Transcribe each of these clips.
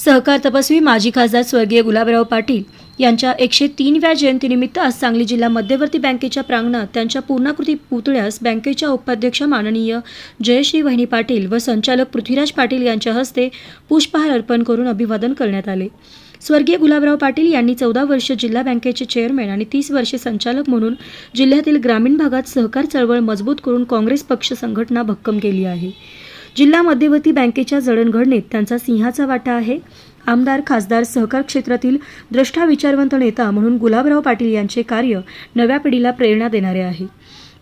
सहकार तपस्वी माजी खासदार स्वर्गीय गुलाबराव पाटील यांच्या एकशे तीनव्या जयंतीनिमित्त आज सांगली जिल्हा मध्यवर्ती बँकेच्या प्रांगणात त्यांच्या पूर्णाकृती पुतळ्यास बँकेच्या उपाध्यक्ष माननीय जयश्री वहिनी पाटील व संचालक पृथ्वीराज पाटील यांच्या हस्ते पुष्पहार अर्पण करून अभिवादन करण्यात आले. स्वर्गीय गुलाबराव पाटील यांनी चौदा वर्ष जिल्हा बँकेचे चेअरमॅन आणि तीस वर्षे संचालक म्हणून जिल्ह्यातील ग्रामीण भागात सहकार चळवळ मजबूत करून काँग्रेस पक्ष संघटना भक्कम केली आहे. जिल्हा मध्यवर्ती बँकेच्या जडणघडणीत त्यांचा सिंहाचा वाटा आहे. आमदार खासदार सहकार क्षेत्रातील द्रष्टा विचारवंत नेता म्हणून गुलाबराव पाटील यांचे कार्य नव्या पिढीला प्रेरणा देणारे आहे.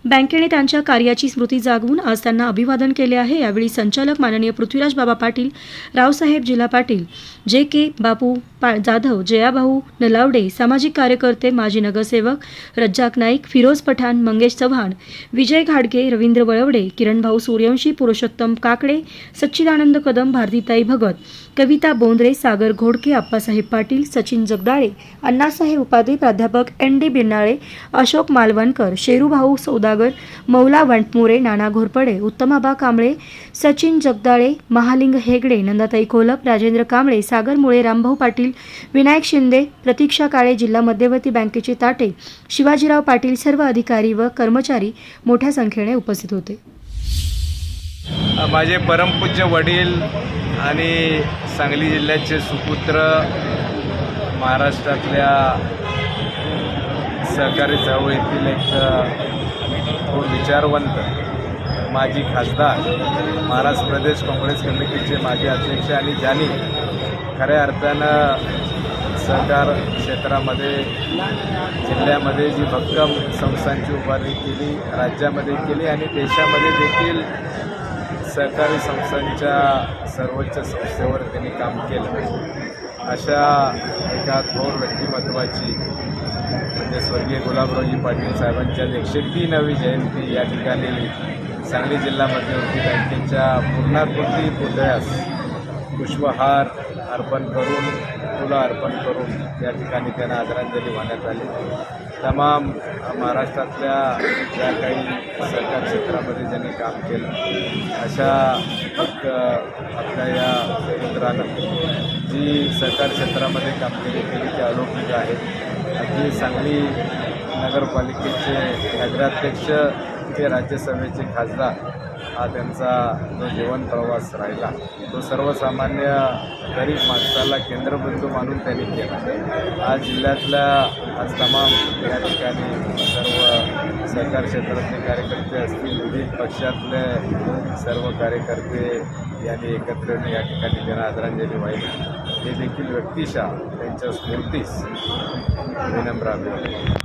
बँकेने त्यांच्या कार्याची स्मृती जागवून आज त्यांना अभिवादन केले आहे. यावेळी संचालक माननीय पृथ्वीराज बाबा पाटील रावसाहेब जिल्हा पाटील जे के बापू पा जाधव जयाभाऊ नलावडे सामाजिक कार्यकर्ते माजी नगरसेवक रज्जाक नाईक फिरोज पठाण मंगेश चव्हाण विजय घाडगे रवींद्र वळवडे किरणभाऊ सूर्यवंशी पुरुषोत्तम काकडे सच्चिदानंद कदम भारतीताई भगत कविता बोंद्रे सागर घोडके आप्पासाहेब पाटील सचिन जगदाळे अण्णासाहेब उपाधे प्राध्यापक एन डी बिर्नाळे अशोक मालवणकर शेरूभाऊ सौदागर मौला वंटमोरे नाना घोरपडे उत्तमाबा कांबळे सचिन जगदाळे महालिंग हेगडे नंदाताई कोलप राजेंद्र कांबळे सागर मुळे रामभाऊ पाटील विनायक शिंदे प्रतीक्षा काळे जिल्हा मध्यवर्ती बँकेचे ताटे शिवाजीराव पाटील सर्व अधिकारी व कर्मचारी मोठ्या संख्येने उपस्थित होते. माझे परमपूज्य वडील आणि सांगली जिल्ह्याचे सुपुत्र महाराष्ट्रातल्या सहकारी चळवळीतील एक विचारवंत माजी खासदार महाराष्ट्र प्रदेश काँग्रेस कमिटीचे माजी अध्यक्ष आणि ज्यांनी खऱ्या अर्थानं सहकार क्षेत्रामध्ये जिल्ह्यामध्ये जी भक्कम संस्थांची उभारणी केली राज्यामध्ये केली आणि देशामध्ये देखील सहकारी संस्थांच्या सर्वोच्च संस्थेवर त्यांनी काम केलं. अशा एका थोर व्यक्तिमत्वाची म्हणजे स्वर्गीय गुलाबरावजी पाटील साहेबांच्या एकशे तीनावी जयंती या ठिकाणी सांगली जिल्हा मध्यवर्ती बँकेच्या पूर्णाकृती पुतळ्यास पुष्पहार अर्पण करून फुलं अर्पण करून या ठिकाणी त्यांना आदरांजली वाहण्यात आली. तमाम महाराष्ट्रातल्या ज्या काही सरकार क्षेत्रामध्ये ज्यांनी काम केलं अशा फक्त आपल्या या मित्रानं जी सरकार क्षेत्रामध्ये कामगिरी केली ती अलौकिक आहे. अगदी सांगली नगरपालिकेचे नगराध्यक्ष ते राज्यसभेचे खासदार हा त्यांचा जो जीवन प्रवास राहिला तो सर्वसामान्य गरीब माणसाला केंद्रबिंदू मानून त्यांनी केला. आज जिल्ह्यातल्या आज तमाम या ठिकाणी सर्व सहकार क्षेत्रातले कार्यकर्ते असतील विविध पक्षातले सर्व कार्यकर्ते यांनी एकत्र येऊन या ठिकाणी त्यांना आदरांजली वाहिली. हे देखील व्यक्तिशा त्यांच्या स्मृतीस विनम्र अभिवादन